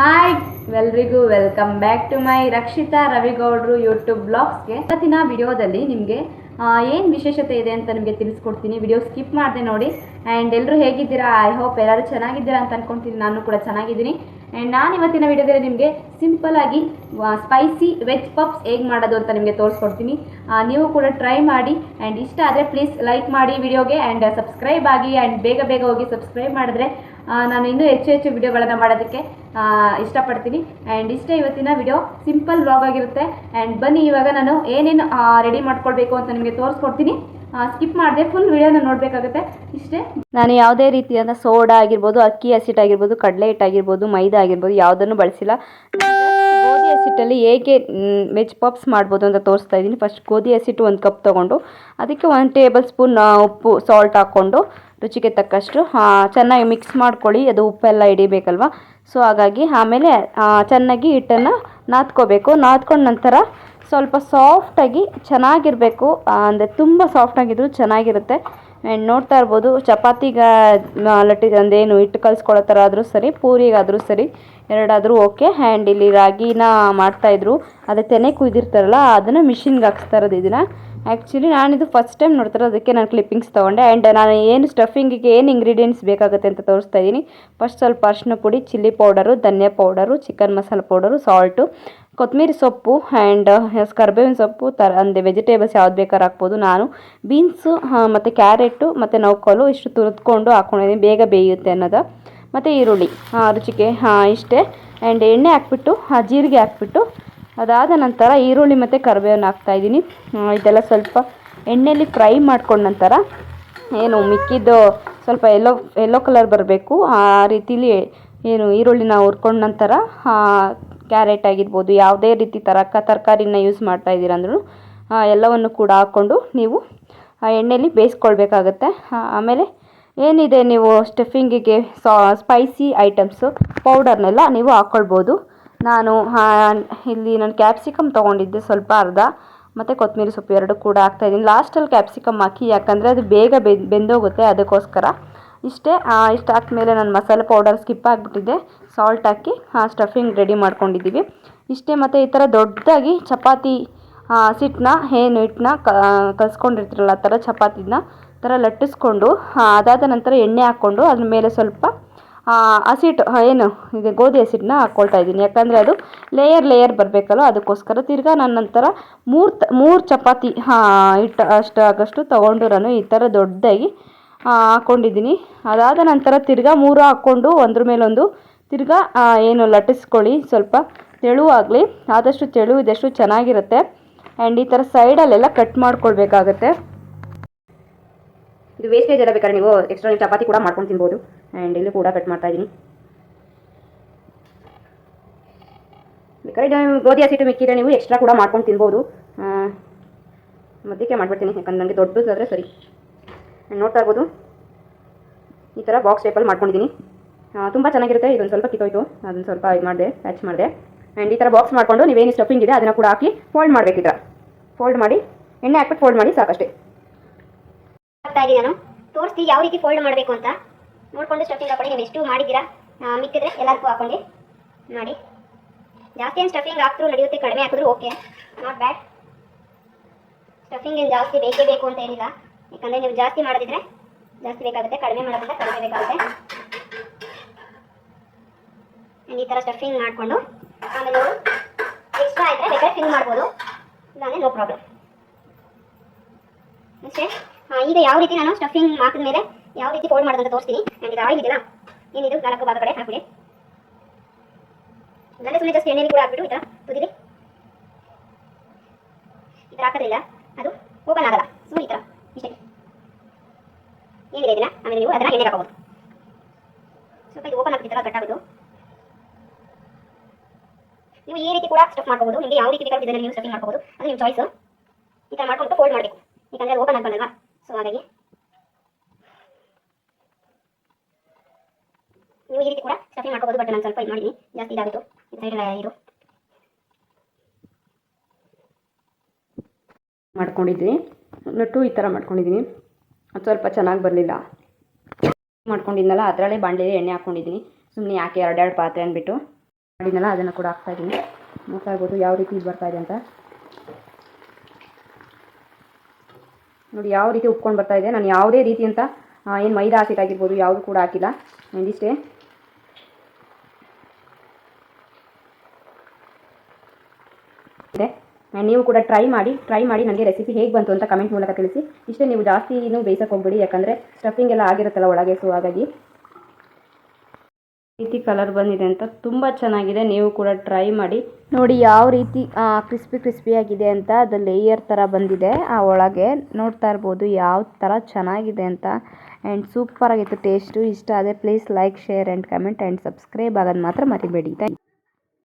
Hi ಎಲ್ರಿಗೂ welcome back to my Rakshita Ravigowdru YouTube ಬ್ಲಾಗ್ಸ್ಗೆ ಇವತ್ತಿನ ವಿಡಿಯೋದಲ್ಲಿ ನಿಮಗೆ ಏನು ವಿಶೇಷತೆ ಇದೆ ಅಂತ ನಿಮಗೆ ತಿಳಿಸ್ಕೊಡ್ತೀನಿ. ವಿಡಿಯೋ ಸ್ಕಿಪ್ ಮಾಡಿದೆ ನೋಡಿ. ಆ್ಯಂಡ್ ಎಲ್ಲರೂ ಹೇಗಿದ್ದೀರಾ? ಐ ಹೋಪ್ ಎಲ್ಲರೂ ಚೆನ್ನಾಗಿದ್ದೀರಾ ಅಂತ ಅಂದ್ಕೊಂತೀನಿ ನಾನು ಕೂಡ ಚೆನ್ನಾಗಿದ್ದೀನಿ. ಆ್ಯಂಡ್ ನಾನು ಇವತ್ತಿನ ವಿಡಿಯೋದಲ್ಲಿ ನಿಮಗೆ ಸಿಂಪಲ್ ಆಗಿ ಸ್ಪೈಸಿ ವೆಜ್ ಪಪ್ಸ್ ಹೇಗೆ ಮಾಡೋದು ಅಂತ ನಿಮಗೆ ತೋರಿಸ್ಕೊಡ್ತೀನಿ. ನೀವು ಕೂಡ ಟ್ರೈ ಮಾಡಿ. ಆ್ಯಂಡ್ ಇಷ್ಟ ಆದರೆ ಪ್ಲೀಸ್ ಲೈಕ್ ಮಾಡಿ ವಿಡಿಯೋಗೆ ಆ್ಯಂಡ್ ಸಬ್ಸ್ಕ್ರೈಬ್ ಆಗಿ. ಆ್ಯಂಡ್ ಬೇಗ ಬೇಗ ಹೋಗಿ ಸಬ್ಸ್ಕ್ರೈಬ್ ಮಾಡಿದ್ರೆ ನಾನು ಇನ್ನೂ ಹೆಚ್ಚು ಹೆಚ್ಚು ವಿಡಿಯೋಗಳನ್ನು ಮಾಡೋದಕ್ಕೆ ಇಷ್ಟಪಡ್ತೀನಿ. ಆ್ಯಂಡ್ ಇಷ್ಟೇ ಇವತ್ತಿನ ವಿಡಿಯೋ ಸಿಂಪಲ್ ವ್ಲಾಗ್ ಆಗಿರುತ್ತೆ. ಆ್ಯಂಡ್ ಬನ್ನಿ, ಇವಾಗ ನಾನು ಏನೇನು ರೆಡಿ ಮಾಡ್ಕೊಳ್ಬೇಕು ಅಂತ ನಿಮಗೆ ತೋರಿಸ್ಕೊಡ್ತೀನಿ. ಸ್ಕಿಪ್ ಮಾಡಿದೆ ಫುಲ್ ವಿಡಿಯೋನ ನೋಡಬೇಕಾಗುತ್ತೆ. ಇಷ್ಟೇ. ನಾನು ಯಾವುದೇ ರೀತಿಯಾದ ಸೋಡಾ ಆಗಿರ್ಬೋದು, ಅಕ್ಕಿ ಹಸಿಟ್ಟು ಆಗಿರ್ಬೋದು, ಕಡಲೆ ಹಿಟ್ಟು ಆಗಿರ್ಬೋದು ಮೈದಾ ಆಗಿರ್ಬೋದು, ಯಾವುದನ್ನು ಬಳಸಿಲ್ಲ. ಗೋಧಿ ಹಸಿಟ್ಟಲ್ಲಿ ಹೇಗೆ ವೆಜ್ ಪಪ್ಸ್ ಮಾಡ್ಬೋದು ಅಂತ ತೋರಿಸ್ತಾ ಇದ್ದೀನಿ. ಫಸ್ಟ್ ಗೋಧಿ ಹಸಿಟ್ಟು ಒಂದು ಕಪ್ ತೊಗೊಂಡು, ಅದಕ್ಕೆ ಒಂದು ಟೇಬಲ್ ಸ್ಪೂನ್ ಉಪ್ಪು ಸಾಲ್ಟ್ ಹಾಕ್ಕೊಂಡು ರುಚಿಗೆ ತಕ್ಕಷ್ಟು ಚೆನ್ನಾಗಿ ಮಿಕ್ಸ್ ಮಾಡ್ಕೊಳ್ಳಿ. ಅದು ಉಪ್ಪೆಲ್ಲ ಹಿಡಿಬೇಕಲ್ವ? ಸೊ ಹಾಗಾಗಿ ಆಮೇಲೆ ಚೆನ್ನಾಗಿ ಹಿಟ್ಟನ್ನು ನಾದ್ಕೋಬೇಕು. ನಾದ್ಕೊಂಡ ನಂತರ ಸ್ವಲ್ಪ ಸಾಫ್ಟಾಗಿ ಚೆನ್ನಾಗಿರಬೇಕು. ಅಂದರೆ ತುಂಬ ಸಾಫ್ಟಾಗಿದ್ರು ಚೆನ್ನಾಗಿರುತ್ತೆ. ಆ್ಯಂಡ್ ನೋಡ್ತಾ ಇರ್ಬೋದು, ಚಪಾತಿಗ ಲಟ್ಟಿ ಅಂದೇನು ಹಿಟ್ಟು ಕಲಿಸ್ಕೊಳ್ಳೋ ಥರ ಆದರೂ ಸರಿ, ಪೂರಿಗಾದರೂ ಸರಿ, ಎರಡಾದರೂ ಓಕೆ. ಆ್ಯಂಡ್ ಇಲ್ಲಿ ರಾಗಿನ ಮಾಡ್ತಾಯಿದ್ರು ಅದೇ ತೆನೆ ಕುಯ್ದಿರ್ತಾರಲ್ಲ, ಅದನ್ನು ಮಿಷಿನ್ಗೆ ಹಾಕ್ಸ್ತಾ ಇರೋದು ಇದನ್ನು ಆ್ಯಕ್ಚುಲಿ ನಾನಿದು ಫಸ್ಟ್ ಟೈಮ್ ನೋಡ್ತಾರೆ ಅದಕ್ಕೆ ನಾನು ಕ್ಲಿಪ್ಪಿಂಗ್ಸ್ ತೊಗೊಂಡೆ. ಆ್ಯಂಡ್ ನಾನು ಏನು ಸ್ಟಫಿಂಗಿಗೆ ಏನು ಇಂಗ್ರೀಡಿಯೆಂಟ್ಸ್ ಬೇಕಾಗುತ್ತೆ ಅಂತ ತೋರಿಸ್ತಾ ಇದ್ದೀನಿ ಫಸ್ಟ್ ಸ್ವಲ್ಪ ಅರಿಶಿನ ಪುಡಿ ಚಿಲ್ಲಿ ಪೌಡರು ಧನಿಯಾ ಪೌಡರು ಚಿಕನ್ ಮಸಾಲೆ ಪೌಡರು ಸಾಲ್ಟು ಕೊತ್ತಂಬರಿ ಸೊಪ್ಪು ಆ್ಯಂಡ್ ಕರ್ಬೇವಿನ ಸೊಪ್ಪು ಥರ ಅಂದರೆ ವೆಜಿಟೇಬಲ್ಸ್ ಯಾವ್ದು ಬೇಕಾದ್ರೂ ಹಾಕ್ಬೋದು. ನಾನು ಬೀನ್ಸು ಮತ್ತು ಕ್ಯಾರೆಟು ಮತ್ತು ನೌಕಲು ಇಷ್ಟು ತುರಿದ್ಕೊಂಡು ಹಾಕ್ಕೊಂಡಿದ್ದೀನಿ ಬೇಗ ಬೇಯುತ್ತೆ ಅನ್ನೋದು. ಮತ್ತು ಈರುಳ್ಳಿ ರುಚಿಗೆ ಹಾಂ ಇಷ್ಟೇ. ಆ್ಯಂಡ್ ಎಣ್ಣೆ ಹಾಕ್ಬಿಟ್ಟು ಜೀರಿಗೆ ಹಾಕ್ಬಿಟ್ಟು ಅದಾದ ನಂತರ ಈರುಳ್ಳಿ ಮತ್ತು ಕರಿಬೇವನ್ನ ಹಾಕ್ತಾಯಿದ್ದೀನಿ ಇದೆಲ್ಲ ಸ್ವಲ್ಪ ಎಣ್ಣೆಯಲ್ಲಿ ಫ್ರೈ ಮಾಡ್ಕೊಂಡ ನಂತರ ಏನು ಮಿಕ್ಕಿದ್ದು ಸ್ವಲ್ಪ ಎಲ್ಲೋ ಎಲ್ಲೋ ಕಲರ್ ಬರಬೇಕು. ಆ ರೀತಿಲಿ ಏನು ಈರುಳ್ಳಿನ ಹುರ್ಕೊಂಡ ನಂತರ ಕ್ಯಾರೆಟ್ ಆಗಿರ್ಬೋದು, ಯಾವುದೇ ರೀತಿ ತರಕ, ತರಕಾರಿನ ಯೂಸ್ ಮಾಡ್ತಾ ಇದ್ದೀರ ಅಂದ್ರೂ ಎಲ್ಲವನ್ನು ಕೂಡ ಹಾಕ್ಕೊಂಡು ನೀವು ಆ ಎಣ್ಣೆಯಲ್ಲಿ ಬೇಯಿಸ್ಕೊಳ್ಬೇಕಾಗತ್ತೆ. ಆಮೇಲೆ ಏನಿದೆ ನೀವು ಸ್ಟಫಿಂಗಿಗೆ ಸ್ಪೈಸಿ ಐಟಮ್ಸು ಪೌಡರ್ನೆಲ್ಲ ನೀವು ಹಾಕ್ಕೊಳ್ಬೋದು ನಾನು ಆ, ಇಲ್ಲಿ ನಾನು ಕ್ಯಾಪ್ಸಿಕಮ್ ತೊಗೊಂಡಿದ್ದೆ ಸ್ವಲ್ಪ ಅರ್ಧ ಮತ್ತು ಕೊತ್ತಂಬರಿ ಸೊಪ್ಪು ಎರಡು ಕೂಡ ಹಾಕ್ತಾಯಿದ್ದೀನಿ ಲಾಸ್ಟಲ್ಲಿ ಕ್ಯಾಪ್ಸಿಕಮ್ ಹಾಕಿ ಯಾಕಂದರೆ ಅದು ಬೇಗ ಬೆಂದ್ ಬೆಂದೋಗುತ್ತೆ ಅದಕ್ಕೋಸ್ಕರ. ಇಷ್ಟೇ ಆ, ಇಷ್ಟು ಹಾಕಿದ್ಮೇಲೆ ನಾನು ಮಸಾಲೆ ಪೌಡರ್ ಸ್ಕಿಪ್ ಆಗಿಬಿಟ್ಟಿದ್ದೆ ಸಾಲ್ಟ್ ಹಾಕಿ ಸ್ಟಫಿಂಗ್ ರೆಡಿ ಮಾಡ್ಕೊಂಡಿದ್ದೀವಿ. ಇಷ್ಟೇ ಮತ್ತು ಈ ಥರ ದೊಡ್ಡದಾಗಿ ಚಪಾತಿ ಸಿಟ್ಟನ್ನ ಏನು ಹಿಟ್ಟನ್ನ ಕಲಿಸ್ಕೊಂಡಿರ್ತೀರಲ್ಲ ಆ ಥರ ಚಪಾತಿನ ಥರ ಲಟ್ಟಿಸ್ಕೊಂಡು ಅದಾದ ನಂತರ ಎಣ್ಣೆ ಹಾಕ್ಕೊಂಡು ಅದ್ರ ಮೇಲೆ ಸ್ವಲ್ಪ ಆ, ಹಸಿಟ್ಟು ಏನು, ಇದು ಗೋಧಿ ಹಸಿಟ್ಟನ್ನ ಹಾಕ್ಕೊಳ್ತಾ ಇದ್ದೀನಿ. ಯಾಕಂದರೆ ಅದು ಲೇಯರ್ ಲೇಯರ್ ಬರಬೇಕಲ್ಲ, ಅದಕ್ಕೋಸ್ಕರ ತಿರ್ಗಾ ನನ್ನ ನಂತರ ಮೂರು ಮೂರು ಚಪಾತಿ ಹಿಟ್ಟು ಅಷ್ಟು ಆಗಷ್ಟು ತೊಗೊಂಡು ನಾನು ಈ ಥರ ದೊಡ್ಡದಾಗಿ ಹಾಕ್ಕೊಂಡಿದ್ದೀನಿ ಅದಾದ ನಂತರ ತಿರ್ಗಾ ಮೂರು ಹಾಕ್ಕೊಂಡು ಒಂದ್ರ ಮೇಲೊಂದು ತಿರ್ಗಾ ಏನು ಲಟ್ಟಿಸ್ಕೊಳ್ಳಿ. ಸ್ವಲ್ಪ ತೆಳುವಾಗಲಿ ಆದಷ್ಟು ತೆಳು, ಇದಷ್ಟು ಚೆನ್ನಾಗಿರುತ್ತೆ. ಆ್ಯಂಡ್ ಈ ಥರ ಸೈಡಲ್ಲೆಲ್ಲ ಕಟ್ ಮಾಡ್ಕೊಳ್ಬೇಕಾಗತ್ತೆ. ಇದು ವೇಸ್ಟೇಜ್ ಎಲ್ಲ ಬೇಕಾದ್ರೆ ನೀವು ಎಕ್ಸ್ಟ್ರಾ ಚಪಾತಿ ಕೂಡ ಮಾಡ್ಕೊಂಡು ತಿನ್ಬೋದು. ಆ್ಯಂಡ್ ಇಲ್ಲಿ ಕೂಡ ಕಟ್ ಮಾಡ್ತಾ ಇದ್ದೀನಿ. ಬೇಕಾದ್ರೆ ಗೋಧಿ ಹಸಿಟ್ಟು ಮಿಕ್ಕಿದ್ರೆ ನೀವು ಎಕ್ಸ್ಟ್ರಾ ಕೂಡ ಮಾಡ್ಕೊಂಡು ತಿನ್ಬೋದು. ಮಧ್ಯಕ್ಕೆ ಮಾಡಿಬಿಡ್ತೀನಿ, ಯಾಕಂದ್ರೆ ನನಗೆ ದೊಡ್ಡದಾದರೆ ಸರಿ. ನೋಡ್ತಾ ಇರ್ಬೋದು. ಈ ಥರ ಬಾಕ್ಸ್ ಟೈಪಲ್ಲಿ ಮಾಡ್ಕೊಂಡಿದ್ದೀನಿ. ತುಂಬ ಚೆನ್ನಾಗಿರುತ್ತೆ, ಇದೊಂದು ಸ್ವಲ್ಪ ಕಿತ್ತೋಯ್ತು. ಅದನ್ನು ಸ್ವಲ್ಪ ಇದು ಮಾಡಿದೆ ಪ್ಯಾಚ್ ಮಾಡಿದೆ. ಆ್ಯಂಡ್ ಈ ಥರ ಬಾಕ್ಸ್ ಮಾಡಿಕೊಂಡು ನೀವೇನು ಸ್ಟಫಿಂಗ್ ಇದೆ, ಅದನ್ನು ಕೂಡ ಹಾಕಿ ಫೋಲ್ಡ್ ಮಾಡಬೇಕು ಫೋಲ್ಡ್ ಮಾಡಿ, ಎಣ್ಣೆ ಹಾಕ್ಬಿಟ್ಟು ಫೋಲ್ಡ್ ಮಾಡಿ ಸಾಕಷ್ಟೇ. ಹಾಕ್ತಾ ಇದ್ದೀನಿ ನಾನು. ತೋರಿಸ್ತೀವಿ ಯಾವ ರೀತಿ ಫೋಲ್ಡ್ ಮಾಡಬೇಕು ಅಂತ. ನೋಡ್ಕೊಂಡು ಸ್ಟಫಿಂಗ್ ಹಾಕೊಳ್ಳಿ. ನೀವು ಎಷ್ಟು ಮಾಡಿದ್ದೀರಾ? ಮಿಕ್ಕಿದ್ರೆ ಎಲ್ಲರಿಗೂ ಹಾಕೊಂಡು ಮಾಡಿ ಜಾಸ್ತಿ ಏನು ಸ್ಟಫಿಂಗ್ ಹಾಕಿದ್ರು ನಡೆಯುತ್ತೆ, ಕಡಿಮೆ ಹಾಕಿದ್ರು ಓಕೆ ನಾಟ್ ಬ್ಯಾಡ್ ಸ್ಟಫಿಂಗ್ ಏನು ಜಾಸ್ತಿ ಬೇಕೇ ಬೇಕು ಅಂತ ಏನಿಲ್ಲ. ಯಾಕಂದರೆ ನೀವು ಜಾಸ್ತಿ ಮಾಡೋದಿದ್ರೆ ಜಾಸ್ತಿ ಬೇಕಾಗುತ್ತೆ, ಕಡಿಮೆ ಮಾಡೋದ್ರೆ ಕಡಿಮೆ ಬೇಕಾಗುತ್ತೆ. ಈ ಥರ ಸ್ಟಫಿಂಗ್ ಮಾಡಿಕೊಂಡು ಆಮೇಲೆ ಎಕ್ಸ್ಟ್ರಾ ಆಯಿತು ಬೇಕಾದ್ರೆ ಫಿಲ್ ಮಾಡ್ಬೋದು. ಇಲ್ಲಾಂದರೆ ನೋ ಪ್ರಾಬ್ಲಮ್ ಅಷ್ಟೇ? ಈಗ ಯಾವ ರೀತಿ ನಾನು ಸ್ಟಫಿಂಗ್ ಹಾಕಿದ ಮೇಲೆ ಯಾವ ರೀತಿ ಫೋಲ್ಡ್ ಮಾಡೋದಂತ ತೋರಿಸ್ತೀನಿ. ಆ್ಯಂಡ್ ಆಯಿಲ್ ಇದೆಯಲ್ಲ ಏನಿದು ನಾಲ್ಕು ಭಾಗ ಕಡೆ ಹಾಕ್ಬಿಡಿ. ಇದನ್ನೇ ಸುಮ್ಮನೆ ಜಸ್ಟ್ ಎಣ್ಣೆಲಿ ಕೂಡ ಹಾಕ್ಬಿಟ್ಟು ಈ ಥರ ಕುದಿರಿ ಈ ಥರ ಹಾಕೋದ್ರಿಂದ ಅದು ಓಪನ್ ಆಗಲ್ಲ. ಸುಮ್ಮನೆ ಈ ಥರ ಇಷ್ಟೇ. ಏನಿದೆ ಇದನ್ನ ಆಮೇಲೆ ನೀವು ಅದನ್ನ ಎಣ್ಣೆಗೆ ಹಾಕೋಬೋದು ಸ್ವಲ್ಪ ಇದು ಓಪನ್ ಆಗ್ತಿತ್ತಲ್ಲ ಕಟ್ಟಾಗೋದು ನೀವು ಈ ರೀತಿ ಕೂಡ ಸ್ಟಫ್ ಮಾಡ್ಕೋಬೋದು ನಿಮಗೆ ಯಾವ ರೀತಿ ಬೇಕಾದ್ರೂ ಇದನ್ನು ನೀವು ಸ್ಟಫಿಂಗ್ ಮಾಡ್ಕೋಬೋದು ಅದು ನಿಮ್ಮ ಚಾಯ್ಸು ಈ ಥರ ಮಾಡ್ಕೊಂಡು ಫೋಲ್ಡ್ ಮಾಡಬೇಕು. ಯಾಕಂದರೆ ಓಪನ್ ಆಗ್ಬಂದಲ್ವಾ? ಸೊ ನೀವು ಈ ರೀತಿ ಕೂಡ ಸ್ಟಫಿಂಗ್ ಮಾಡ್ಕೋಬಹುದು ಬಟ್ ನಾನು ಸ್ವಲ್ಪ ಇದು ಮಾಡಿದ್ದೀನಿ ಜಾಸ್ತಿ ಇದಾಗಿತ್ತು? ಸೈಡ್ ಇದು. ಮಾಡ್ಕೊಂಡಿದ್ದೀನಿ ನಟ್ಟು ಈ ಥರ ಮಾಡ್ಕೊಂಡಿದ್ದೀನಿ ಅದು ಸ್ವಲ್ಪ ಚೆನ್ನಾಗಿ ಬರಲಿಲ್ಲ. ಮಾಡ್ಕೊಂಡಿದ್ನಲ್ಲ, ಅದರಲ್ಲೇ ಬಾಂಡೆಲಿ ಎಣ್ಣೆ ಹಾಕ್ಕೊಂಡಿದ್ದೀನಿ ಸುಮ್ಮನೆ ಯಾಕೆ ಎರಡೆರಡು ಪಾತ್ರೆ ಅಂದ್ಬಿಟ್ಟು ಮಾಡಿದ್ನಲ್ಲ, ಅದನ್ನು ಕೂಡ ಹಾಕ್ತಾಯಿದ್ದೀನಿ ನೋಡ್ತಾ ಇರ್ಬೋದು ಯಾವ ರೀತಿ ಇದು ಬರ್ತಾ ಇದೆ ಅಂತ. ನೋಡಿ, ಯಾವ ರೀತಿ ಉಪ್ಕೊಂಡು ಬರ್ತಾ ಇದೆ. ನಾನು ಯಾವುದೇ ರೀತಿ ಅಂತ ಏನು ಮೈದಾ ಹಾಕಿದ್ದಾಗಿರ್ಬೋದು ಯಾವುದು ಕೂಡ ಹಾಕಿಲ್ಲ. ಒಂದಿಷ್ಟೇ ನೀವು ಕೂಡ ಟ್ರೈ ಮಾಡಿ ಟ್ರೈ ಮಾಡಿ ನನಗೆ ರೆಸಿಪಿ ಹೇಗೆ ಬಂತು ಅಂತ ಕಮೆಂಟ್ ಮೂಲಕ ತಿಳಿಸಿ. ಇಷ್ಟೇ, ನೀವು ಜಾಸ್ತಿ ಇನ್ನೂ ಬೇಯಿಸಕ್ಕೆ ಹೋಗ್ಬೇಡಿ, ಯಾಕಂದರೆ ಸ್ಟಫಿಂಗ್ ಎಲ್ಲ ಆಗಿರುತ್ತಲ್ಲ ಒಳಗೆ ಸೊ ಹಾಗಾಗಿ ರೀತಿ ಕಲರ್ ಬಂದಿದೆ ಅಂತ ತುಂಬ ಚೆನ್ನಾಗಿದೆ. ನೀವು ಕೂಡ ಟ್ರೈ ಮಾಡಿ. ನೋಡಿ ಯಾವ ರೀತಿ ಕ್ರಿಸ್ಪಿ ಆಗಿದೆ ಅಂತ ಅದು ಲೇಯರ್ ಥರ ಬಂದಿದೆ. ಆ ಒಳಗೆ ನೋಡ್ತಾ ಇರ್ಬೋದು ಯಾವ ಥರ ಚೆನ್ನಾಗಿದೆ ಅಂತ. ಆ್ಯಂಡ್ ಸೂಪರ್ ಆಗಿತ್ತು ಟೇಸ್ಟು ಇಷ್ಟ ಅದೇ please like share and comment and subscribe ಆಗೋದು ಮಾತ್ರ ಮರಿಬೇಡಿ. ಥ್ಯಾಂಕ್